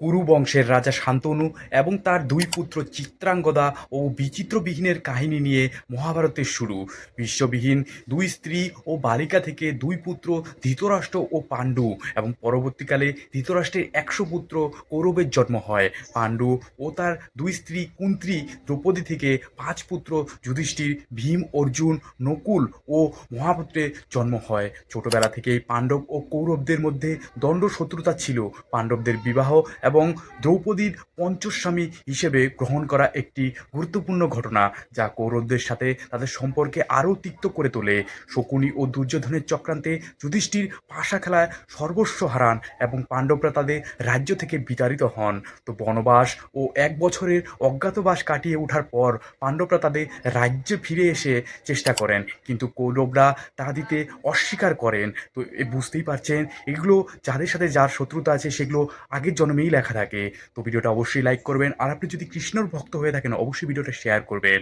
কুরু বংশের রাজা শান্তনু এবং তার দুই পুত্র চিত্রাঙ্গদা ও বিচিত্রবিহীনের কাহিনী নিয়ে মহাভারতের শুরু। বিশ্ববিহীন দুই স্ত্রী ও বালিকা থেকে দুই পুত্র ধৃতরাষ্ট্র ও পাণ্ডু এবং পরবর্তীকালে ধৃতরাষ্ট্রের একশো পুত্র কৌরবের জন্ম হয়। পাণ্ডু ও তার দুই স্ত্রী কুন্ত্রী দ্রৌপদী থেকে পাঁচ পুত্র যুধিষ্ঠির ভীম, অর্জুন, নকুল ও মহাপুত্রের জন্ম হয়। ছোটবেলা থেকেই পাণ্ডব ও কৌরবদের মধ্যে দণ্ড শত্রুতা ছিল। পাণ্ডবদের বিবাহ এবং দ্রৌপদীর পঞ্চস্বামী হিসেবে গ্রহণ করা একটি গুরুত্বপূর্ণ ঘটনা, যা কৌরবদের সাথে তাদের সম্পর্কে আরও তিক্ত করে তোলে। শকুনি ও দুর্যোধনের চক্রান্তে যুধিষ্ঠির পাশা খেলায় সর্বস্ব হারান এবং পাণ্ডবরা তাদের রাজ্য থেকে বিতাড়িত হন। তো বনবাস ও এক বছরের অজ্ঞাতবাস কাটিয়ে ওঠার পর পাণ্ডবরা তাদের রাজ্যে ফিরে এসে চেষ্টা করেন, কিন্তু কৌরবরা তা দিতে অস্বীকার করেন। তো বুঝতেই পারছেন, এগুলো যাদের সাথে যার শত্রুতা আছে সেগুলো আগের জন্মেই লেখা থাকে। তো ভিডিওটা অবশ্যই লাইক করবেন। আর আপনি যদি কৃষ্ণর ভক্ত হয়ে থাকেন, অবশ্যই ভিডিওটা শেয়ার করবেন।